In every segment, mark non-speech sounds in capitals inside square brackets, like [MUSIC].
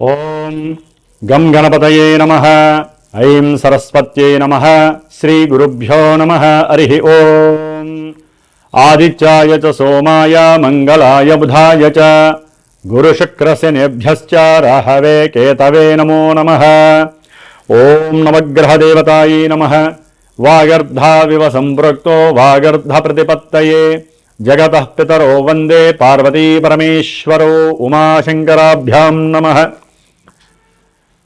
ఓం గం గణపతయే నమ ఐం సరస్వత్యై నమ శ్రీ గురుభ్యో నమ హరి ఓం. ఆదిత్యాయ చ సోమాయ మంగళాయ బుధాయ చ గురుశుక్రశనేభ్యశ్చ రాహవే కేతవే నమో నమ. ఓం నవగ్రహదేవతాయై నమ వాగర్ధావివ సంపృక్తో వాగర్ధ ప్రతిపత్తయే జగత పితరో వందే పార్వతీ పరమేశ్వరో ఉమాశంకరాభ్యాం నమ.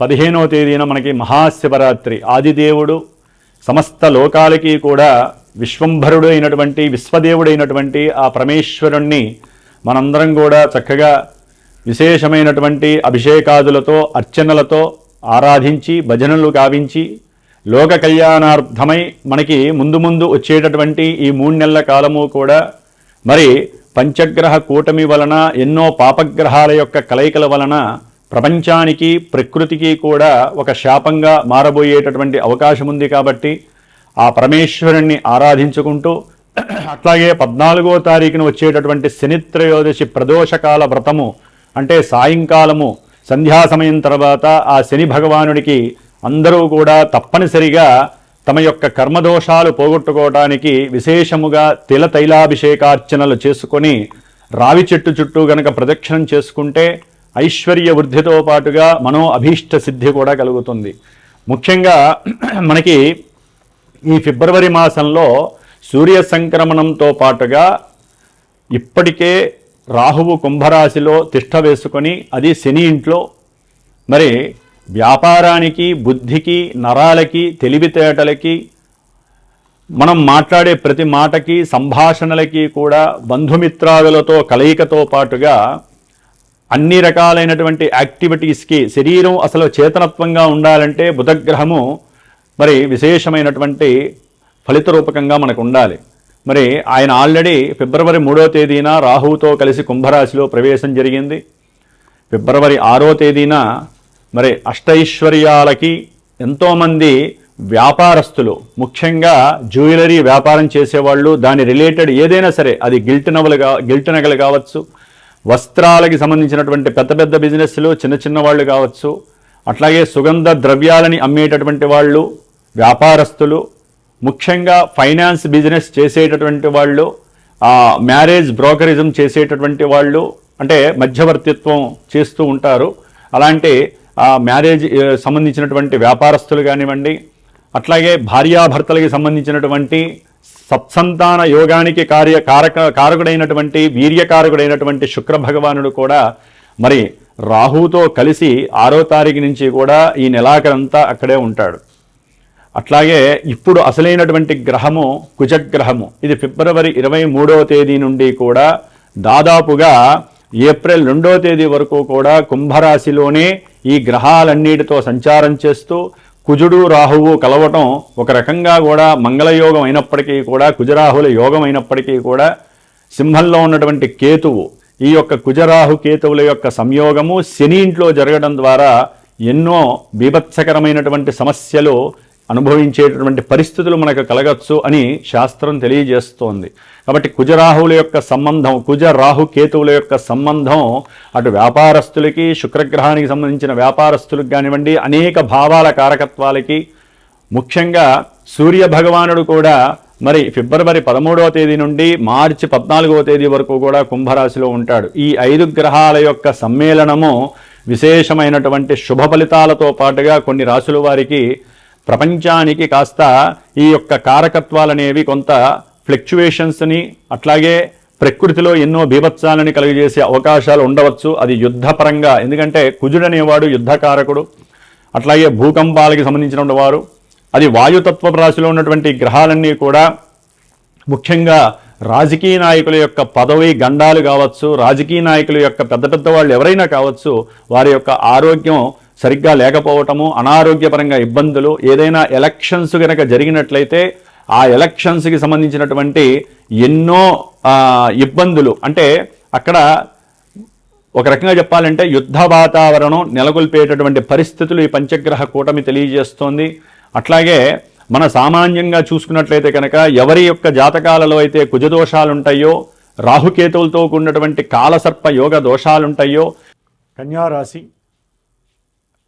పదిహేనవ తేదీన మనకి మహాశివరాత్రి. ఆదిదేవుడు సమస్త లోకాలకి కూడా విశ్వంభరుడు అయినటువంటి విశ్వదేవుడైనటువంటి ఆ పరమేశ్వరుణ్ణి మనందరం కూడా చక్కగా విశేషమైనటువంటి అభిషేకాదులతో అర్చనలతో ఆరాధించి భజనలు గావించి లోక కళ్యాణార్థమై మనకి ముందు ముందు వచ్చేటటువంటి ఈ మూడు నెలల కాలము కూడా మరి పంచగ్రహ కూటమి వలన ఎన్నో పాపగ్రహాల యొక్క కలయికల వలన ప్రపంచానికి ప్రకృతికి కూడా ఒక శాపంగా మారబోయేటటువంటి అవకాశం ఉంది కాబట్టి ఆ పరమేశ్వరుణ్ణి ఆరాధించుకుంటూ అట్లాగే పద్నాలుగో తారీఖున వచ్చేటటువంటి శనిత్రయోదశి ప్రదోషకాల వ్రతము అంటే సాయంకాలము సంధ్యా సమయం తర్వాత ఆ శని భగవానుడికి అందరూ కూడా తప్పనిసరిగా తమ యొక్క కర్మదోషాలు పోగొట్టుకోవడానికి విశేషముగా తిల తైలాభిషేకార్చనలు చేసుకొని రావి చెట్టు చుట్టూ గనక ప్రదక్షిణం చేసుకుంటే ఐశ్వర్య వృద్ధితో పాటుగా మనో అభీష్ట సిద్ధి కూడా కలుగుతుంది. ముఖ్యంగా మనకి ఈ ఫిబ్రవరి మాసంలో సూర్య సంక్రమణంతో పాటుగా ఇప్పటికే రాహువు కుంభరాశిలో తిష్ట వేసుకొని అది శని ఇంట్లో. మరి వ్యాపారానికి బుద్ధికి నరాలకి తెలివితేటలకి మనం మాట్లాడే ప్రతి మాటకి సంభాషణలకి కూడా బంధుమిత్రాదులతో కలయికతో పాటుగా అన్ని రకాలైనటువంటి యాక్టివిటీస్కి శరీరం అసలు చేతనత్వంగా ఉండాలంటే బుధగ్రహము మరి విశేషమైనటువంటి ఫలిత రూపకంగా మనకు ఉండాలి మరి ఆయన ఆల్రెడీ ఫిబ్రవరి మూడో తేదీన రాహువుతో కలిసి కుంభరాశిలో ప్రవేశం జరిగింది. ఫిబ్రవరి ఆరో తేదీన మరి అష్టైశ్వర్యాలకి ఎంతోమంది వ్యాపారస్తులు ముఖ్యంగా జ్యువెలరీ వ్యాపారం చేసేవాళ్ళు దాని రిలేటెడ్ ఏదైనా సరే అది గిల్ట్ నవలు గిల్ట్ నగలు కావచ్చు వస్త్రాలకి సంబంధించినటువంటి పెద్ద పెద్ద బిజినెస్లు చిన్న చిన్న వాళ్ళు కావచ్చు అట్లాగే సుగంధ ద్రవ్యాలని అమ్మేటటువంటి వాళ్ళు వ్యాపారస్తులు ముఖ్యంగా ఫైనాన్స్ బిజినెస్ చేసేటటువంటి వాళ్ళు మ్యారేజ్ బ్రోకరిజం చేసేటటువంటి వాళ్ళు అంటే మధ్యవర్తిత్వం చేస్తూ ఉంటారు. అలాంటి ఆ మ్యారేజ్ సంబంధించినటువంటి వ్యాపారస్తులు కానివ్వండి అట్లాగే భార్యాభర్తలకి సంబంధించినటువంటి సత్సంతాన యోగానికి కార్య కారక కారకుడైనటువంటి వీర్యకారకుడైనటువంటి శుక్ర భగవానుడు కూడా మరి రాహుతో కలిసి ఆరో తారీఖు నుంచి కూడా ఈ నెలాఖరంతా అక్కడే ఉంటాడు. అట్లాగే ఇప్పుడు అసలైనటువంటి గ్రహము కుజగ్రహము. ఇది ఫిబ్రవరి ఇరవై మూడవ తేదీ నుండి కూడా దాదాపుగా ఏప్రిల్ రెండవ తేదీ వరకు కూడా కుంభరాశిలోనే ఈ గ్రహాలన్నిటితో సంచారం చేస్తూ కుజుడు రాహువు కలవటం ఒక రకంగా కూడా మంగళయోగం అయినప్పటికీ కూడా కుజరాహుల యోగం అయినప్పటికీ కూడా సింహంలో ఉన్నటువంటి కేతువు ఈ యొక్క కుజరాహు కేతువుల యొక్క సంయోగము శని ఇంట్లో జరగడం ద్వారా ఎన్నో బీభత్సకరమైనటువంటి సమస్యలు అనుభవించేటటువంటి పరిస్థితులు మనకు కలగచ్చు అని శాస్త్రం తెలియజేస్తోంది. కాబట్టి కుజరాహువుల యొక్క సంబంధం కుజ రాహు కేతువుల యొక్క సంబంధం అటు వ్యాపారస్తులకి శుక్రగ్రహానికి సంబంధించిన వ్యాపారస్తులకు కానివ్వండి అనేక భావాల కారకత్వాలకి ముఖ్యంగా సూర్య భగవానుడు కూడా మరి ఫిబ్రవరి పదమూడవ తేదీ నుండి మార్చి పద్నాలుగవ తేదీ వరకు కూడా కుంభరాశిలో ఉంటాడు. ఈ ఐదు గ్రహాల యొక్క సమ్మేళనము విశేషమైనటువంటి శుభ ఫలితాలతో పాటుగా కొన్ని రాశుల వారికి ప్రపంచానికి కాస్త ఈ యొక్క కారకత్వాలనేవి కొంత ఫ్లక్చువేషన్స్ని అట్లాగే ప్రకృతిలో ఎన్నో బీభత్సాలని కలుగజేసే అవకాశాలు ఉండవచ్చు. అది యుద్ధపరంగా ఎందుకంటే కుజుడనేవాడు యుద్ధకారకుడు అట్లాగే భూకంపాలకి సంబంధించిన వారు. అది వాయుతత్వ రాశిలో ఉన్నటువంటి గ్రహాలన్నీ కూడా ముఖ్యంగా రాజకీయ నాయకుల యొక్క పదవి గండాలు కావచ్చు రాజకీయ నాయకుల యొక్క పెద్ద పెద్ద వాళ్ళు ఎవరైనా కావచ్చు వారి యొక్క ఆరోగ్యం సరిగ్గా లేకపోవటము అనారోగ్యపరంగా ఇబ్బందులు ఏదైనా ఎలక్షన్స్ కనుక జరిగినట్లయితే ఆ ఎలక్షన్స్కి సంబంధించినటువంటి ఎన్నో ఇబ్బందులు. అంటే అక్కడ ఒక రకంగా చెప్పాలంటే యుద్ధ వాతావరణం నెలకొల్పేటటువంటి పరిస్థితులు ఈ పంచగ్రహ కూటమి తెలియజేస్తోంది. అట్లాగే మన సామాన్యంగా చూసుకున్నట్లయితే కనుక ఎవరి యొక్క జాతకాలలో అయితే కుజదోషాలు ఉంటాయో రాహుకేతువులతో కూడినటువంటి కాలసర్ప యోగ దోషాలుంటాయో కన్యారాశి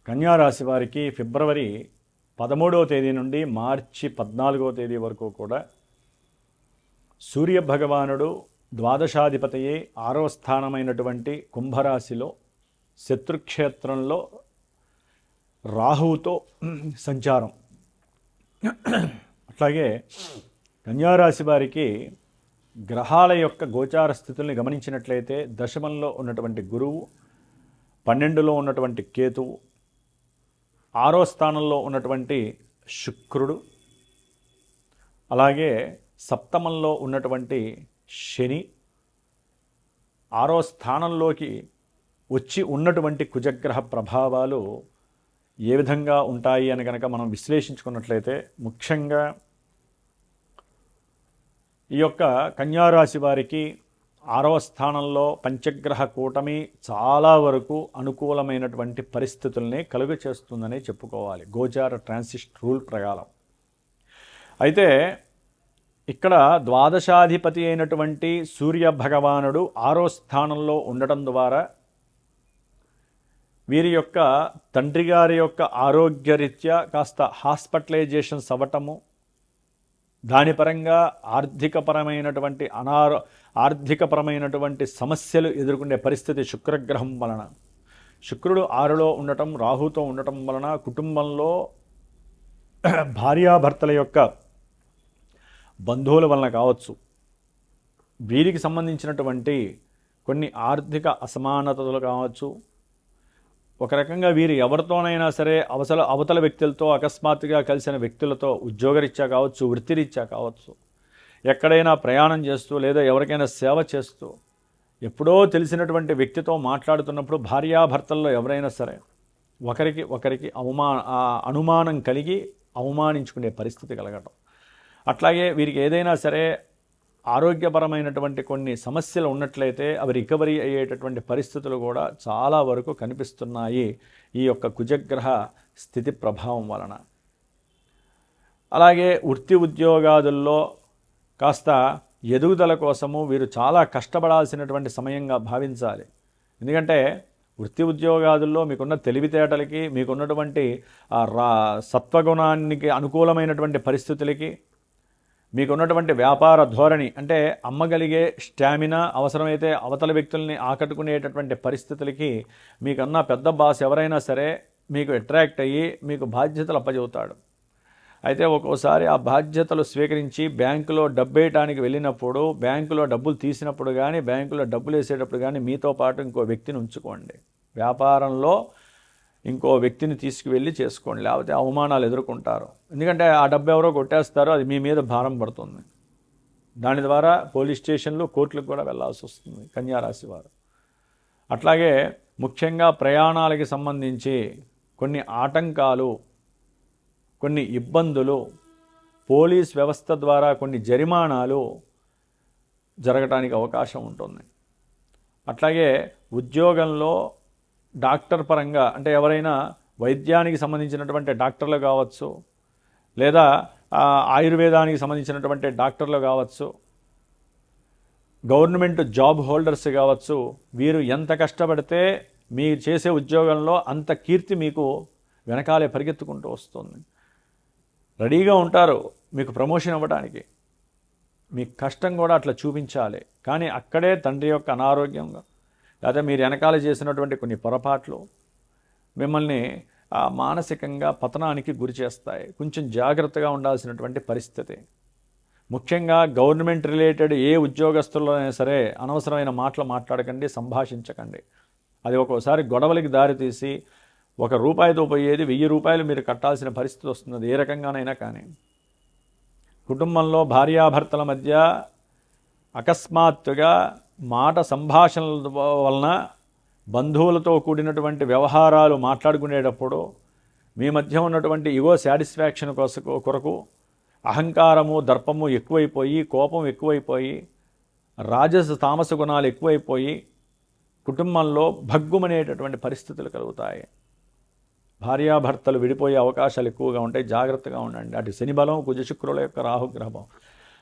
కన్యారాశి వారికి ఫిబ్రవరి పదమూడవ తేదీ నుండి మార్చి పద్నాలుగవ తేదీ వరకు కూడా సూర్య భగవానుడు ద్వాదశాధిపతయే ఆరవ స్థానమైనటువంటి కుంభరాశిలో శత్రుక్షేత్రంలో రాహువుతో సంచారం. అట్లాగే కన్యారాశి వారికి గ్రహాల యొక్క గోచార స్థితుల్ని గమనించినట్లయితే దశమంలో ఉన్నటువంటి గురువు పన్నెండులో ఉన్నటువంటి కేతువు ఆరో స్థానంలో ఉన్నటువంటి శుక్రుడు అలాగే సప్తమంలో ఉన్నటువంటి శని ఆరో స్థానంలోకి వచ్చి ఉన్నటువంటి కుజగ్రహ ప్రభావాలు ఏ విధంగా ఉంటాయి అని కనుక మనం విశ్లేషించుకున్నట్లయితే ముఖ్యంగా ఈ యొక్క కన్యారాశి వారికి ఆరవ స్థానంలో పంచగ్రహ కూటమి చాలా వరకు అనుకూలమైనటువంటి పరిస్థితుల్ని కలుగ చేస్తుందని చెప్పుకోవాలి. గోచార ట్రాన్సిస్ట్ రూల్ ప్రకారం. అయితే ఇక్కడ ద్వాదశాధిపతి అయినటువంటి సూర్య భగవానుడు ఆరో స్థానంలో ఉండటం ద్వారా వీరి యొక్క తండ్రి గారి యొక్క ఆరోగ్యరీత్యా కాస్త హాస్పిటలైజేషన్స్ అవ్వటము దాని పరంగా ఆర్థికపరమైనటువంటి అనారో ఆర్థికపరమైనటువంటి సమస్యలు ఎదుర్కొనే పరిస్థితి శుక్రగ్రహం వలన. శుక్రుడు ఆరులో ఉండటం రాహుతో ఉండటం వలన కుటుంబంలో [CLEARS THROAT] భార్యాభర్తల యొక్క బంధువుల వలన కావచ్చు. వీరికి సంబంధించినటువంటి కొన్ని ఆర్థిక అసమానతలు కావచ్చు. ఒక రకంగా వీరు ఎవరితోనైనా సరే అవసల అవతల వ్యక్తులతో అకస్మాత్తుగా కలిసిన వ్యక్తులతో ఉద్యోగరీత్యా కావచ్చు వృత్తిరీత్యా కావచ్చు ఎక్కడైనా ప్రయాణం చేస్తూ లేదా ఎవరికైనా సేవ చేస్తూ ఎప్పుడో తెలిసినటువంటి వ్యక్తితో మాట్లాడుతున్నప్పుడు భార్యాభర్తల్లో ఎవరైనా సరే ఒకరికి ఒకరికి అవమా అనుమానం కలిగి అవమానించుకునే పరిస్థితి కలగటం. అట్లాగే వీరికి ఏదైనా సరే ఆరోగ్యపరమైనటువంటి కొన్ని సమస్యలు ఉన్నట్లయితే అవి రికవరీ అయ్యేటటువంటి పరిస్థితులు కూడా చాలా వరకు కనిపిస్తున్నాయి ఈ యొక్క కుజగ్రహ స్థితి ప్రభావం వలన. అలాగే వృత్తి ఉద్యోగాదుల్లో కాస్త ఎదుగుదల కోసము వీరు చాలా కష్టపడాల్సినటువంటి సమయంగా భావించాలి. ఎందుకంటే వృత్తి ఉద్యోగాదుల్లో మీకున్న తెలివితేటలకి మీకున్నటువంటి రా సత్వగుణానికి అనుకూలమైనటువంటి పరిస్థితులకి మీకున్నటువంటి వ్యాపార ధోరణి అంటే అమ్మగలిగే స్టామినా అవసరమైతే అవతల వ్యక్తుల్ని ఆకట్టుకునేటటువంటి పరిస్థితులకి మీకన్నా పెద్ద బాస్ ఎవరైనా సరే మీకు అట్రాక్ట్ అయ్యి మీకు బాధ్యతలు అప్పచెబుతాడు అయితే ఒక్కోసారి ఆ బాధ్యతలు స్వీకరించి బ్యాంకులో డబ్బు వేయటానికి వెళ్ళినప్పుడు బ్యాంకులో డబ్బులు తీసినప్పుడు కానీ బ్యాంకులో డబ్బులు వేసేటప్పుడు కానీ మీతో పాటు ఇంకో వ్యక్తిని ఉంచుకోండి. వ్యాపారంలో ఇంకో వ్యక్తిని తీసుకువెళ్ళి చేసుకోండి. లేకపోతే అవమానాలు ఎదుర్కొంటారు. ఎందుకంటే ఆ డబ్బు ఎవరో కొట్టేస్తారో అది మీ మీద భారం పడుతుంది. దాని ద్వారా పోలీస్ స్టేషన్లు కోర్టులకు కూడా వెళ్ళాల్సి వస్తుంది కన్యారాశి వారు. అట్లాగే ముఖ్యంగా ప్రయాణాలకి సంబంధించి కొన్ని ఆటంకాలు కొన్ని ఇబ్బందులు పోలీస్ వ్యవస్థ ద్వారా కొన్ని జరిమానాలు జరగటానికి అవకాశం ఉంటుంది. అట్లాగే ఉద్యోగంలో డాక్టర్ పరంగా అంటే ఎవరైనా వైద్యానికి సంబంధించినటువంటి డాక్టర్లు కావచ్చు లేదా ఆయుర్వేదానికి సంబంధించినటువంటి డాక్టర్లు కావచ్చు గవర్నమెంట్ జాబ్ హోల్డర్స్ కావచ్చు వీరు ఎంత కష్టపడితే మీరు చేసే ఉద్యోగంలో అంత కీర్తి మీకు వెనకాలే పరిగెత్తుకుంటూ వస్తుంది. రెడీగా ఉంటారు మీకు ప్రమోషన్ ఇవ్వడానికి మీ కష్టం కూడా అట్లా చూపించాలి. కానీ అక్కడే తండ్రి యొక్క అనారోగ్యంగా లేదా మీరు వెనకాల చేసినటువంటి కొన్ని పొరపాట్లు మిమ్మల్ని ఆ, మానసికంగా పతనానికి గురి చేస్తాయి. కొంచెం జాగ్రత్తగా ఉండాల్సినటువంటి పరిస్థితి. ముఖ్యంగా గవర్నమెంట్ రిలేటెడ్ ఏ ఉద్యోగస్తులైనా సరే అనవసరమైన మాటలు మాట్లాడకండి సంభాషించకండి. అది ఒక్కోసారి గొడవలకి దారితీసి ఒక రూపాయితో పోయేది వెయ్యి రూపాయలు మీరు కట్టాల్సిన పరిస్థితి వస్తుంది ఏ రకంగానైనా కానీ. కుటుంబంలో భార్యాభర్తల మధ్య అకస్మాత్తుగా మాట సంభాషణల వలన బంధువులతో కూడినటువంటి వ్యవహారాలు మాట్లాడుకునేటప్పుడు మీ మధ్య ఉన్నటువంటి ఇగో సాటిస్ఫాక్షన్ కోసం కొరకు అహంకారము దర్పము ఎక్కువైపోయి కోపం ఎక్కువైపోయి రాజస తామస గుణాలు ఎక్కువైపోయి కుటుంబంలో భగ్గుమనేటటువంటి పరిస్థితులు కలుగుతాయి. భార్యాభర్తలు విడిపోయే అవకాశాలు ఎక్కువగా ఉంటాయి. జాగ్రత్తగా ఉండండి. అటు శని బలం కుజశుక్రుల యొక్క రాహుగ్రహం.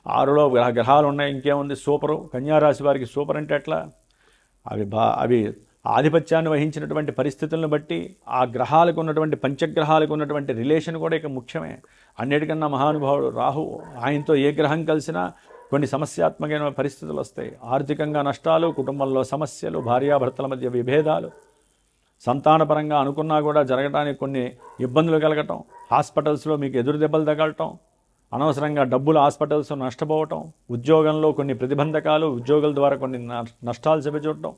ఆరులో గ్రహ గ్రహాలు ఉన్నాయి ఇంకేముంది? సూపరు. కన్యారాశి వారికి సూపర్ అంటే ఎట్లా? అవి బా అవి ఆధిపత్యాన్ని వహించినటువంటి పరిస్థితులను బట్టి ఆ గ్రహాలకు ఉన్నటువంటి పంచగ్రహాలకు ఉన్నటువంటి రిలేషన్ కూడా ఇక ముఖ్యమే. అన్నిటికన్నా మహానుభావుడు రాహు ఆయనతో ఏ గ్రహం కలిసినా కొన్ని సమస్యాత్మకమైన పరిస్థితులు వస్తాయి. ఆర్థికంగా నష్టాలు కుటుంబంలో సమస్యలు భార్యాభర్తల మధ్య విభేదాలు. సంతానపరంగా అనుకున్నా కూడా జరగడానికి కొన్ని ఇబ్బందులు కలగటం. హాస్పిటల్స్లో మీకు ఎదురు దెబ్బలు తగలటం. అనవసరంగా డబ్బులు హాస్పిటల్స్ నష్టపోవటం ఉద్యోగంలో కొన్ని ప్రతిబంధకాలు ఉద్యోగుల ద్వారా కొన్ని నష్టాలు చెబుచూడటం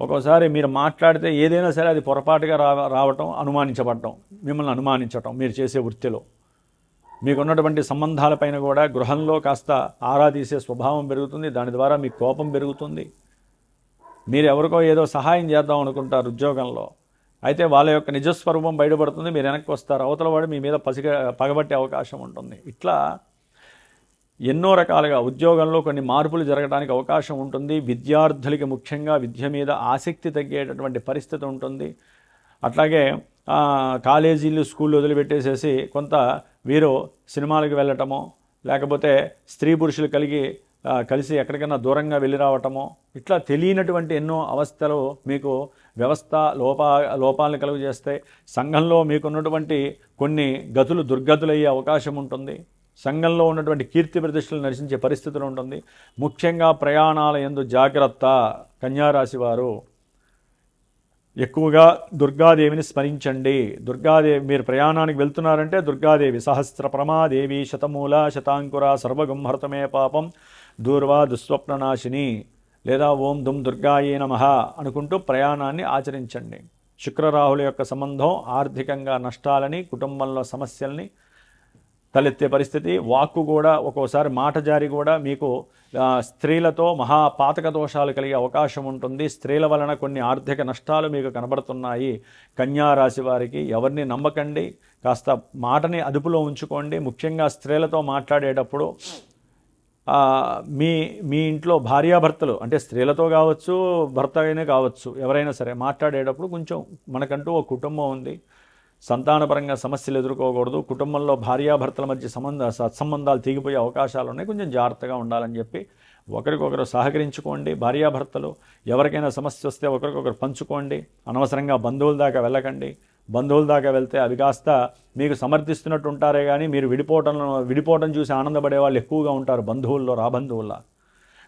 ఒక్కోసారి మీరు మాట్లాడితే ఏదైనా సరే అది పొరపాటుగా రావ రావటం అనుమానించబడటం మిమ్మల్ని అనుమానించటం మీరు చేసే వృత్తిలో. మీకున్నటువంటి సంబంధాలపైన కూడా గృహంలో కాస్త ఆరా తీసే స్వభావం పెరుగుతుంది దాని ద్వారా మీ కోపం పెరుగుతుంది. మీరు ఎవరికో ఏదో సహాయం చేద్దాం అనుకుంటారు ఉద్యోగంలో. అయితే వాళ్ళ యొక్క నిజస్వరూపం బయటపడుతుంది మీరు వెనక్కి వస్తారు. అవతల వాడు మీ మీద పసిగ పగబట్టే అవకాశం ఉంటుంది. ఇట్లా ఎన్నో రకాలుగా ఉద్యోగంలో కొన్ని మార్పులు జరగడానికి అవకాశం ఉంటుంది. విద్యార్థులకి ముఖ్యంగా విద్య మీద ఆసక్తి తగ్గేటటువంటి పరిస్థితి ఉంటుంది. అట్లాగే కాలేజీలు స్కూళ్ళు వదిలిపెట్టేసేసి కొంత వీరు సినిమాలకు వెళ్ళటమో లేకపోతే స్త్రీ పురుషులు కలిగి కలిసి ఎక్కడికైనా దూరంగా వెళ్ళి రావటమో ఇట్లా తెలియనటువంటి ఎన్నో అవస్థలు మీకు వ్యవస్థ లోపా లోపాలను కలుగు చేస్తే సంఘంలో మీకున్నటువంటి కొన్ని గతులు దుర్గతులయ్యే అవకాశం ఉంటుంది. సంఘంలో ఉన్నటువంటి కీర్తి ప్రతిష్టలు నశించే పరిస్థితులు ఉంటుంది. ముఖ్యంగా ప్రయాణాల ఎందు జాగ్రత్త కన్యారాశి వారు ఎక్కువగా దుర్గాదేవిని స్మరించండి. దుర్గాదేవి మీరు ప్రయాణానికి వెళ్తున్నారంటే దుర్గాదేవి సహస్ర ప్రమాదేవి శతమూల శతాంకుర సర్వగుంహర్తమే పాపం దూర్వా దుస్వప్ననాశిని లేదా ఓం దుమ్ దుర్గాయే నమ అనుకుంటూ ప్రయాణాన్ని ఆచరించండి. శుక్రరాహుల యొక్క సంబంధం ఆర్థికంగా నష్టాలని కుటుంబంలో సమస్యల్ని తలెత్తే పరిస్థితి. వాక్కు కూడా ఒక్కోసారి మాట జారి కూడా మీకు స్త్రీలతో మహాపాతక దోషాలు కలిగే అవకాశం ఉంటుంది. స్త్రీల వలన కొన్ని ఆర్థిక నష్టాలు మీకు కనబడుతున్నాయి. కన్యారాశి వారికి ఎవరిని నమ్మకండి. కాస్త మాటని అదుపులో ఉంచుకోండి. ముఖ్యంగా స్త్రీలతో మాట్లాడేటప్పుడు మీ మీ ఇంట్లో భార్యాభర్తలు అంటే స్త్రీలతో కావచ్చు భర్త అయినా కావచ్చు ఎవరైనా సరే మాట్లాడేటప్పుడు కొంచెం మనకంటూ ఒక కుటుంబం ఉంది. సంతానపరంగా సమస్యలు ఎదుర్కోకూడదు. కుటుంబంలో భార్యాభర్తల మధ్య సంబంధ సత్సంబంధాలు తెగిపోయే అవకాశాలు ఉన్నాయి. కొంచెం జాగ్రత్తగా ఉండాలని చెప్పి ఒకరికొకరు సహకరించుకోండి. భార్యాభర్తలు ఎవరికైనా సమస్య వస్తే ఒకరికొకరు పంచుకోండి. అనవసరంగా బంధువుల దాకా వెళ్ళకండి. బంధువుల దాకా వెళ్తే అవి కాస్త మీకు సమర్థిస్తున్నట్టు ఉంటారే కానీ మీరు విడిపోవటం విడిపోవటం చూసి ఆనందపడే వాళ్ళు ఎక్కువగా ఉంటారు బంధువుల్లో రాబంధువుల్లో.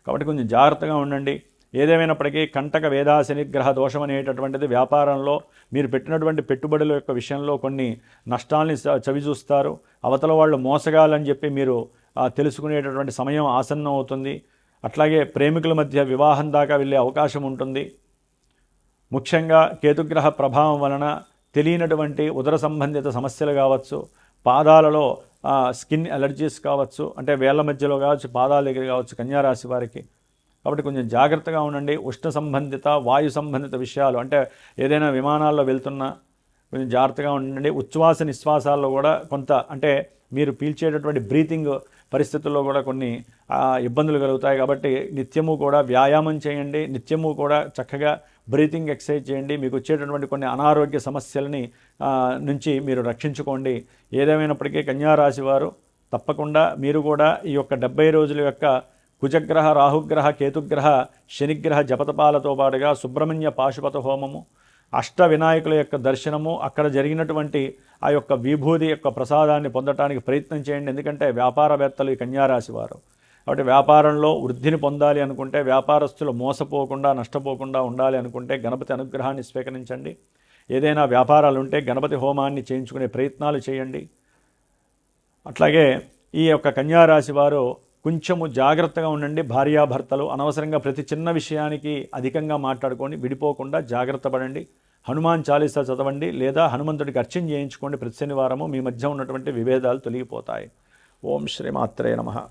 కాబట్టి కొంచెం జాగ్రత్తగా ఉండండి. ఏదేమైనప్పటికీ కంటక వేదాశనిగ్రహ దోషం అనేటటువంటిది వ్యాపారంలో మీరు పెట్టినటువంటి పెట్టుబడుల యొక్క విషయంలో కొన్ని నష్టాల్ని చవి చూస్తారు అవతల వాళ్ళు మోసగాలని చెప్పి మీరు తెలుసుకునేటటువంటి సమయం ఆసన్నం అవుతుంది అట్లాగే ప్రేమికుల మధ్య వివాహం దాకా వెళ్ళే అవకాశం ఉంటుంది. ముఖ్యంగా కేతుగ్రహ ప్రభావం వలన తెలియనటువంటి ఉదర సంబంధిత సమస్యలు కావచ్చు పాదాలలో స్కిన్ ఎలర్జీస్ కావచ్చు అంటే వేళ్ళ మధ్యలో కావచ్చు పాదాల దగ్గర కావచ్చు కన్యారాశి వారికి కాబట్టి కొంచెం జాగ్రత్తగా ఉండండి. ఉష్ణ సంబంధిత వాయు సంబంధిత విషయాలు అంటే ఏదైనా విమానాల్లో వెళ్తున్నా కొంచెం జాగ్రత్తగా ఉండండి. ఉచ్ఛ్వాస నిశ్వాసాల్లో కూడా కొంత అంటే మీరు పీల్చేటటువంటి బ్రీతింగ్ పరిస్థితుల్లో కూడా కొన్ని ఇబ్బందులు కలుగుతాయి. కాబట్టి నిత్యము కూడా వ్యాయామం చేయండి. నిత్యము కూడా చక్కగా బ్రీతింగ్ ఎక్సర్సైజ్ చేయండి. మీకు వచ్చేటటువంటి కొన్ని అనారోగ్య సమస్యలని నుంచి మీరు రక్షించుకోండి. ఏదేమైనప్పటికీ కన్యారాశి వారు తప్పకుండా మీరు కూడా ఈ యొక్క డెబ్బై రోజుల యొక్క కుజగ్రహ రాహుగ్రహ కేతుగ్రహ శనిగ్రహ జపతపాలతో పాటుగా సుబ్రహ్మణ్య పాశుపత హోమము అష్ట వినాయకుల యొక్క దర్శనము అక్కడ జరిగినటువంటి ఆ యొక్క విభూతి యొక్క ప్రసాదాన్ని పొందటానికి ప్రయత్నం చేయండి. ఎందుకంటే వ్యాపారవేత్తలు ఈ కన్యారాశి వారు. కాబట్టి వ్యాపారంలో వృద్ధిని పొందాలి అనుకుంటే వ్యాపారస్తులు మోసపోకుండా నష్టపోకుండా ఉండాలి అనుకుంటే గణపతి అనుగ్రహాన్ని స్వీకరించండి. ఏదైనా వ్యాపారాలు ఉంటే గణపతి హోమాన్ని చేయించుకునే ప్రయత్నాలు చేయండి. అట్లాగే ఈ యొక్క కన్యారాశి వారు కొంచెము జాగ్రత్తగా ఉండండి. భార్యాభర్తలు అనవసరంగా ప్రతి చిన్న విషయానికి అధికంగా మాట్లాడుకోండి. విడిపోకుండా జాగ్రత్త పడండి. హనుమాన్ చాలీసా చదవండి లేదా హనుమంతుడికి అర్చన చేయించుకోండి. ప్రతి శనివారము మీ మధ్య ఉన్నటువంటి విభేదాలు తొలగిపోతాయి. ఓం శ్రీ మాత్రే నమ.